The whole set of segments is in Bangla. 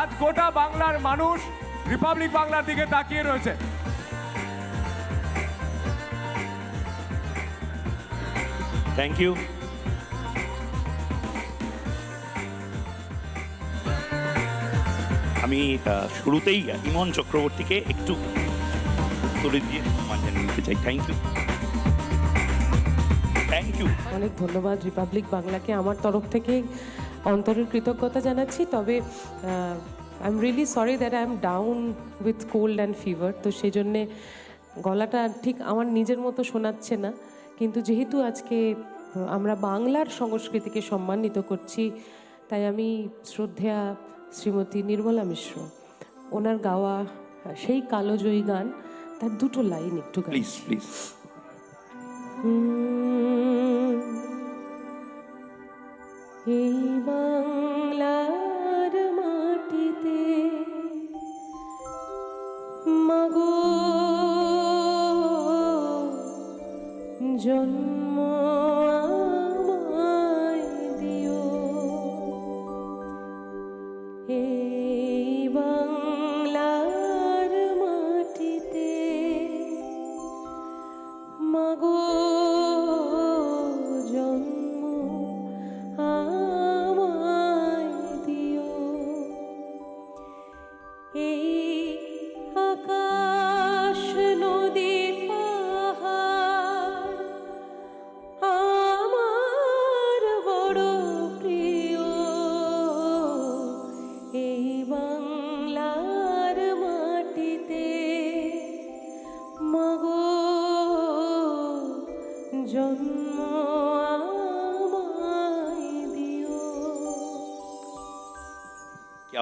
আজ গোটা বাংলার মানুষ রিপাবলিক বাংলার দিকে তাকিয়ে রয়েছে। থ্যাংক ইউ আমি শুরুতেই ইমন চক্রবর্তীকে একটু তুলে দিয়ে সম্মান জানিয়ে নিতে চাই। থ্যাংক ইউ থ্যাংক ইউ অনেক ধন্যবাদ রিপাবলিক বাংলাকে আমার তরফ থেকে অন্তরের কৃতজ্ঞতা জানাচ্ছি। তবে I am really sorry that I am down with cold and fever তো সেই জন্যে গলাটা ঠিক আমার নিজের মতো শোনাচ্ছে না। কিন্তু যেহেতু আজকে আমরা বাংলার সংস্কৃতিকে সম্মানিত করছি তাই আমি শ্রদ্ধেয়া শ্রীমতী নির্মলা মিশ্র ওনার গাওয়া সেই কালোজয়ী গান তার দুটো লাইন একটু গাই প্লিজ প্লিজ এই বাংলার মাটিতে মাগো জন্ম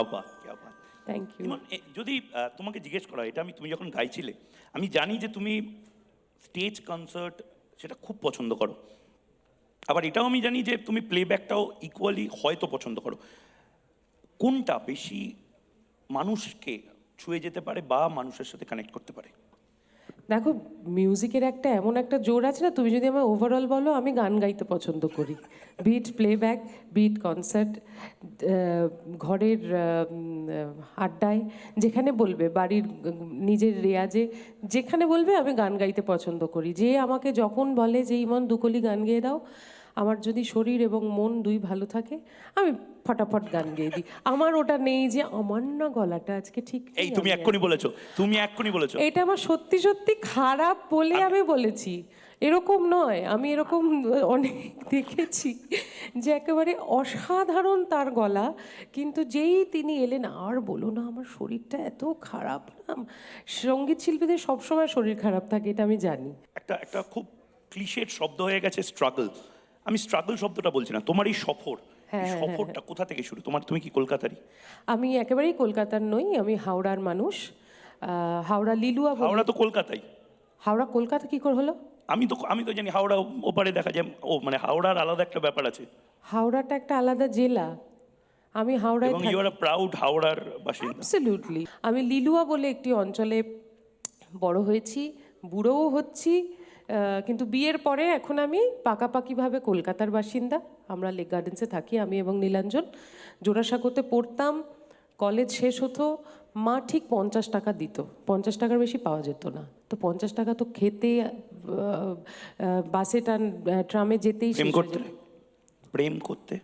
বাত ক্যা বাত থ্যাংক ইউ যদি তোমাকে জিজ্ঞেস করা এটা আমি তুমি যখন গাইছিলে আমি জানি যে তুমি স্টেজ কনসার্ট সেটা খুব পছন্দ করো। আবার এটাও আমি জানি যে তুমি প্লেব্যাকটাও ইকুয়ালি হয়তো পছন্দ করো। কোনটা বেশি মানুষকে ছুঁয়ে যেতে পারে বা মানুষের সাথে কানেক্ট করতে পারে? দেখো মিউজিকের একটা এমন একটা জোর আছে না, তুমি যদি আমার ওভারঅল বলো, আমি গান গাইতে পছন্দ করি। বিট প্লেব্যাক বিট কনসার্ট ঘরের আড্ডায়, যেখানে বলবে, বাড়ির, নিজের রেয়াজে, যেখানে বলবে, আমি গান গাইতে পছন্দ করি। যে আমাকে যখন বলে যে, ইমন দুকলি গান গেয়ে দাও আমার যদি শরীর এবং মন দুই ভালো থাকে আমি ফটাফট গান গেয়ে দিই। আমার ওটা নেই যে আমার না গলাটা আজকে ঠিক এই তুমি এক্ষুনি বলেছ তুমি এক্ষুনি বলেছ। এটা আমার সত্যি সত্যি খারাপ বলে আমি বলেছি। এরকম নয় আমি এরকম অনেক দেখেছি যে একেবারে অসাধারণ তার গলা কিন্তু যেই তিনি এলেন আর বলো না আমার শরীরটা এত খারাপ না। সংগীত শিল্পীদের সবসময় শরীর খারাপ থাকে এটা আমি জানি। একটা একটা খুব ক্লিশের শব্দ হয়ে গেছে স্ট্রাগল আমি স্ট্রাগল শব্দটা বলছি না তোমার এই সফর এই সফরটা কোথা থেকে শুরু? তোমার তুমি কি কলকাতারই? আমি একেবারেই কলকাতার নই আমি হাওড়ার মানুষ। হাওড়া লিলুয়া হাওড়া তো কলকাতাই। হাওড়া কলকাতা কি করে হলো? আমি তো আমি তো জানি হাওড়া ওপারে দেখা যায় ও মানে হাওড়ার আলাদা একটা ব্যাপার আছে। হাওড়াটা একটা আলাদা জেলা। আমি হাওড়ায় এবং ইউ আর প্রাউড হাওড়ার বাসিন্দা। অ্যাবসলিউটলি আমি লিলুয়া বলে একটি অঞ্চলে বড় হয়েছি বুড়োও হচ্ছি কিন্তু বিয়ের পরে এখন আমি পাকাপাকিভাবে কলকাতার বাসিন্দা। আমরা লেক গার্ডেন্সে থাকি আমি এবং নীলাঞ্জন। জোড়াসাঁকোতে পড়তাম কলেজ শেষ হতো মা ঠিক পঞ্চাশ টাকা দিত। পঞ্চাশ টাকার বেশি পাওয়া যেত না। তো পঞ্চাশ টাকা তো খেতে বাসে টান ট্রামে যেতেই প্রেম করতে? প্রেম করতে?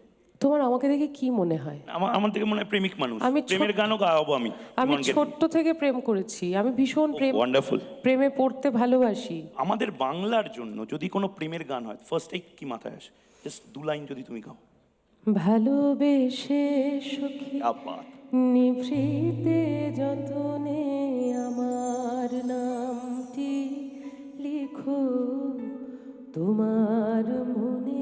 তোমার আমাকে দেখে কি মনে হয়? আমার আমার থেকে মনে হয় প্রেমিক মানুষ। আমি প্রেমের গানও গাওয়াবো আমি আমি ছোট্ট থেকে প্রেম করেছি। আমি ভীষণ oh, প্রেম ওয়ান্ডারফুল প্রেমে পড়তে ভালোবাসি। আমাদের বাংলার জন্য যদি কোনো প্রেমের গান হয় ফার্স্ট এই কি মাথায় আসে? জাস্ট দু লাইন যদি তুমি গাও। ভালোবেসে সখী আপাত নিভৃতে যতনে আমার নামটি লিখো। তোমার মনে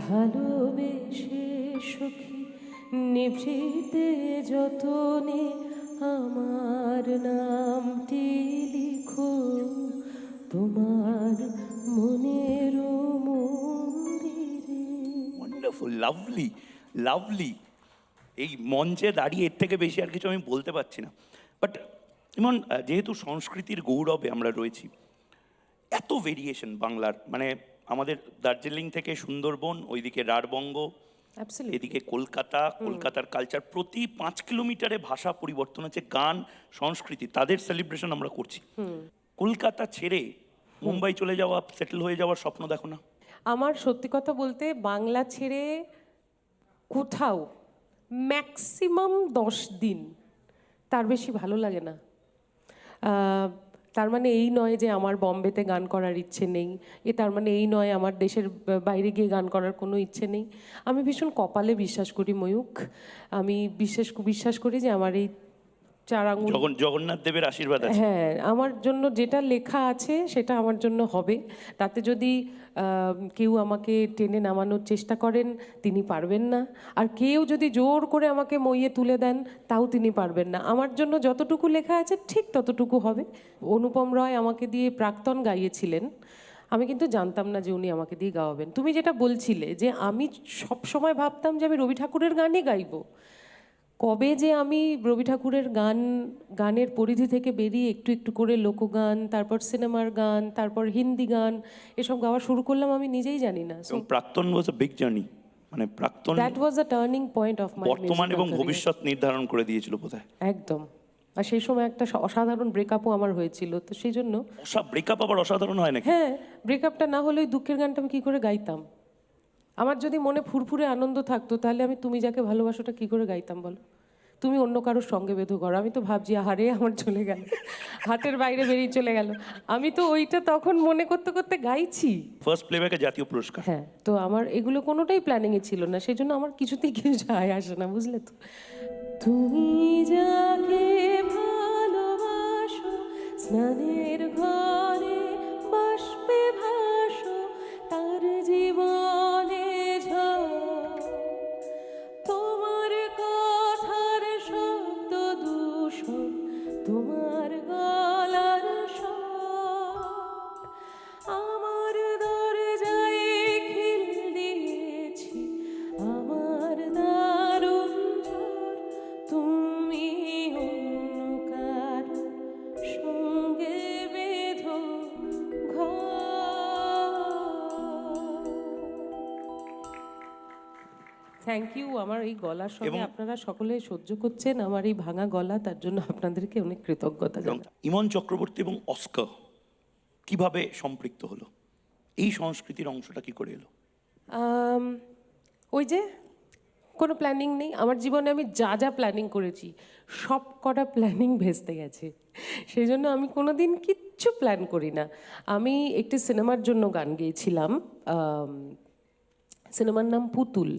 ভালোবেসে সখী, নিভৃতে যতনে আমার নামটি লিখো। তোমার মনের ওয়ান্ডারফুল লাভলি লাভলি এই মঞ্চে দাঁড়িয়ে এর থেকে বেশি আর কিছু আমি বলতে পারছি না। বাট যেমন যেহেতু সংস্কৃতির গৌরবে আমরা রয়েছি, এত ভেরিয়েশন বাংলার মানে আমাদের দার্জিলিং থেকে সুন্দরবন ওইদিকে রাঢ়বঙ্গ এদিকে কলকাতা কলকাতার কালচার প্রতি পাঁচ কিলোমিটারে ভাষা পরিবর্তন হচ্ছে গান সংস্কৃতি তাদের সেলিব্রেশন আমরা করছি। কলকাতা ছেড়ে মুম্বাই চলে যাওয়া সেটেল হয়ে যাওয়ার স্বপ্ন দেখো না। আমার সত্যি কথা বলতে বাংলা ছেড়ে কোথাও ম্যাক্সিমাম দশ দিন তার বেশি ভালো লাগে না। তার মানে এই নয় যে আমার বম্বেতে গান করার ইচ্ছে নেই। এ তার মানে এই নয় আমার দেশের বাইরে গিয়ে গান করার কোনো ইচ্ছে নেই। আমি ভীষণ কপালে বিশ্বাস করি ময়ূখ। আমি বিশ্বাস বিশ্বাস করি যে আমার এই চার আঙুল জগন জগন্নাথ দেবের আশীর্বাদ আছে। হ্যাঁ আমার জন্য যেটা লেখা আছে সেটা আমার জন্য হবে। তাতে যদি কেউ আমাকে টেনে নামানোর চেষ্টা করেন তিনি পারবেন না। আর কেউ যদি জোর করে আমাকে মইয়ে তুলে দেন তাও তিনি পারবেন না। আমার জন্য যতটুকু লেখা আছে ঠিক ততটুকু হবে। অনুপম রয় আমাকে দিয়ে প্রাক্তন গাইয়েছিলেন। আমি কিন্তু জানতাম না যে উনি আমাকে দিয়ে গাওয়াবেন। তুমি যেটা বলছিলে যে আমি সব সময় ভাবতাম যে আমি রবি ঠাকুরের গানই গাইবো। কবে যে আমি রবি ঠাকুরের গান গানের পরিধি থেকে বেরিয়ে একটু একটু করে লোকগান তারপর সিনেমার গান তারপর হিন্দি গান এসব গাওয়া শুরু করলাম আমি নিজেই জানি না। প্রাক্তন ওয়াজ বিগ জার্নি মানে প্রাক্তন that was a turning point of my বর্তমান এবং ভবিষ্যৎ নির্ধারণ করে দিয়েছিল বোধহয়। একদম। আর সেই সময় একটা অসাধারণ ব্রেকআপও আমার হয়েছিল তো সেই জন্য সব ব্রেকআপ আবার অসাধারণ হয় নাকি? হ্যাঁ ব্রেকআপটা না হলে দুঃখের গানটা আমি কী করে গাইতাম? আমার যদি মনে ফুরফুরে আনন্দ থাকতো তাহলে আমি তুমি যাকে ভালোবাসোটা কী করে গাইতাম বলো? তুমি অন্য কারোর সঙ্গে বেঁধো করো আমি তো ভাবছি আহারে আমার চলে গেল। হাতের বাইরে বেরিয়ে চলে গেল। আমি তো ওইটা তখন মনে করতে করতে গাইছি। ফার্স্ট প্লেব্যাকে জাতীয় পুরস্কার। হ্যাঁ তো আমার এগুলো কোনোটাই প্ল্যানিংয়ে ছিল না। সেই জন্য আমার কিছুতেই কিছু যায় আসে না বুঝলে তো? তুমি যাকে ভালোবাসো স্নানের থ্যাংক ইউ আমার এই গলার সঙ্গে আপনারা সকলে সহ্য করছেন। আমার এই ভাঙা গলা তার জন্য আপনাদেরকে অনেক কৃতজ্ঞতা জানাই। ইমন চক্রবর্তী এবং অস্কার কীভাবে সম্পৃক্ত হলো? এই সংস্কৃতির অংশটা কি করে এলো? ওই যে কোনো প্ল্যানিং নেই। আমার জীবনে আমি যা যা প্ল্যানিং করেছি সব কটা প্ল্যানিং ভেস্তে গেছে। সেই জন্য আমি কোনো দিন কিচ্ছু প্ল্যান করি না। আমি একটি সিনেমার জন্য গান গেয়েছিলাম। সিনেমার নাম পুতুল।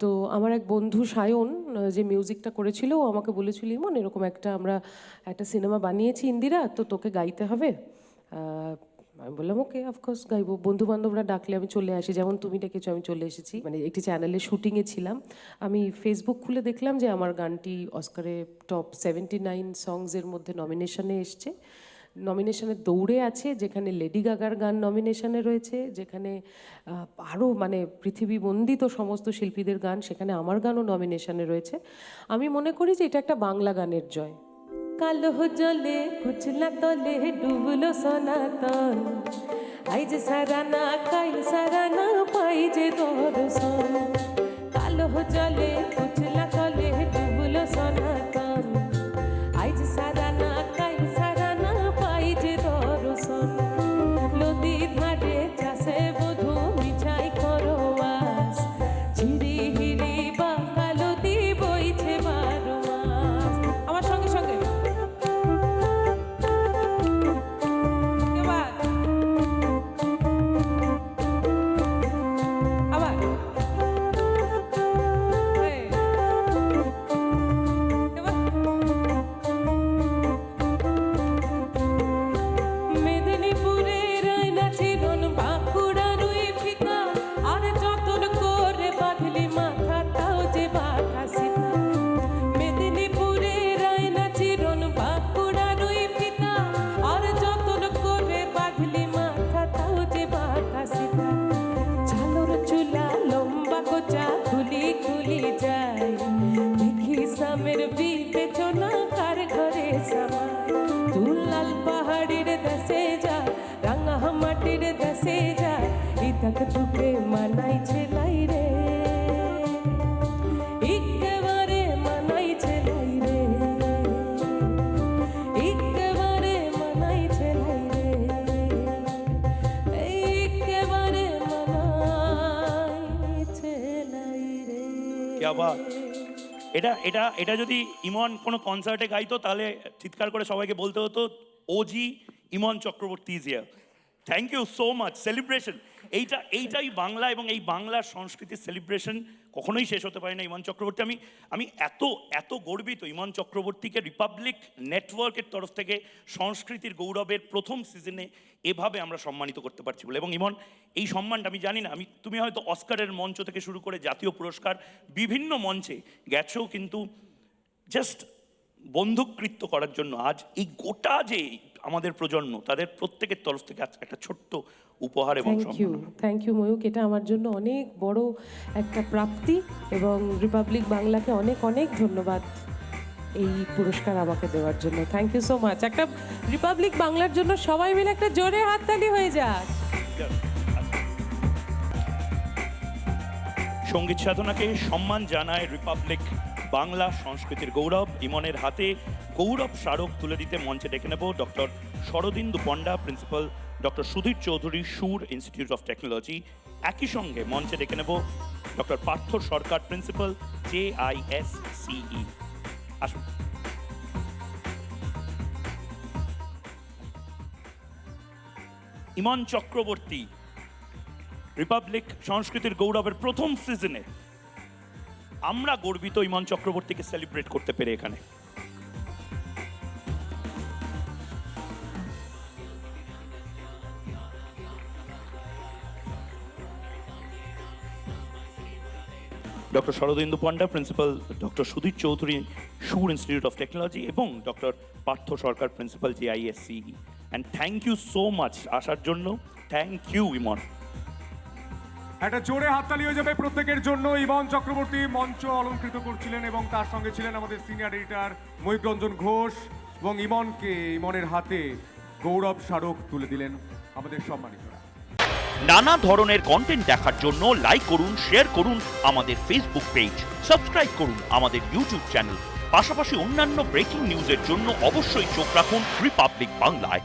তো আমার এক বন্ধু সায়ন যে মিউজিকটা করেছিল, ও আমাকে বলেছিল, ইমন, এরকম একটা আমরা একটা সিনেমা বানিয়েছি ইন্দিরা, তো তোকে গাইতে হবে। আমি বললাম, ওকে অফকোর্স গাইবো। বন্ধু বান্ধবরা ডাকলে আমি চলে আসি, যেমন তুমি ডেকেছো, আমি চলে এসেছি। মানে একটি চ্যানেলে শুটিংয়ে ছিলাম। আমি ফেসবুক খুলে দেখলাম যে আমার গানটি অস্কারে টপ সেভেন্টি নাইন সংসের মধ্যে নমিনেশনে এসছে। নমিনেশনে দৌড়ে আছে, যেখানে লেডি গাগার গান নমিনেশনে রয়েছে, যেখানে আরও মানে পৃথিবী বন্দিত সমস্ত শিল্পীদের গান, সেখানে আমার গানও নমিনেশনে রয়েছে। আমি মনে করি যে এটা একটা বাংলা গানের জয়। কালো জলে কুচলা তলে, ডুবলো সনাতন। আইজ সারানা, কাইল সারানা, পাই যে দর্শন। আবার এটা এটা এটা যদি ইমন কোনো কনসার্টে গাইতো, তাহলে চিৎকার করে সবাইকে বলতে হতো, OG Emon Chakraborty ইজিয়া thank you so much celebration এইটা, এইটাই বাংলা এবং এই বাংলার সংস্কৃতির সেলিব্রেশন কখনোই শেষ হতে পারে না ইমান চক্রবর্তী। আমি আমি এত এত গর্বিত ইমান চক্রবর্তীকে রিপাবলিক নেটওয়ার্কের তরফ থেকে সংস্কৃতির গৌরবের প্রথম সিজনে এভাবে আমরা সম্মানিত করতে পারছি বলে। এবং ইমন, এই সম্মানটা আমি জানি না, আমি, তুমি হয়তো অস্কারের মঞ্চ থেকে শুরু করে জাতীয় পুরস্কার বিভিন্ন মঞ্চে গেছো কিন্তু জাস্ট বন্ধুকৃত্য করার জন্য আজ এই গোটা যে আমাদের প্রজন্ম তাদের প্রত্যেকের তরফ থেকে একটা ছোট্ট উপহার এবং thank you thank you Mayukh. এটা আমার জন্য অনেক বড় একটা প্রাপ্তি এবং রিপাবলিক বাংলাকে অনেক অনেক ধন্যবাদ এই পুরস্কার আমাকে দেওয়ার জন্য। থ্যাংক ইউ সো মাচ একটা রিপাবলিক বাংলার জন্য সবাই মিলে একটা জোরে হাততালি হয়ে যাক। সংগীত সাধনাকে সম্মান জানায় রিপাবলিক বাংলা সংস্কৃতির গৌরব, ইমনের হাতে গৌরব স্মারক তুলে দিতে মঞ্চে ডেকে নেব doctor Saradindu Panda, principal doctor Sudhir Chowdhury, Sur institute of technology. একই সঙ্গে মঞ্চে ডেকে নেব doctor Partha Sarkar, principal J I S CE আসুন। ইমন চক্রবর্তী, রিপাবলিক সংস্কৃতির গৌরবের প্রথম সিজনে আমরা গর্বিত ইমন চক্রবর্তীকে সেলিব্রেট করতে পেরে এখানে। Doctor Saradindu Panda principal doctor Sudhir Chowdhury, Sur institute of technology এবং doctor Partha Sarkar principal JISC and thank you so much আসার জন্য। Thank you Imon. একটা জোরে হাততালি হয়ে যাবে প্রত্যেকের জন্য। ইমন চক্রবর্তী মঞ্চ অলঙ্কৃত করছিলেন এবং তার সঙ্গে ছিলেন আমাদের সিনিয়র এডিটর ময়ূক রঞ্জন ঘোষ এবং ইমনকে ইমনের হাতে গৌরব স্মারক তুলে দিলেন আমাদের সম্মানিতরা। নানা ধরনের কন্টেন্ট দেখার জন্য লাইক করুন শেয়ার করুন আমাদের ফেসবুক পেজ সাবস্ক্রাইব করুন আমাদের ইউটিউব চ্যানেল পাশাপাশি অন্যান্য ব্রেকিং নিউজের জন্য অবশ্যই চোখ রাখুন রিপাবলিক বাংলায়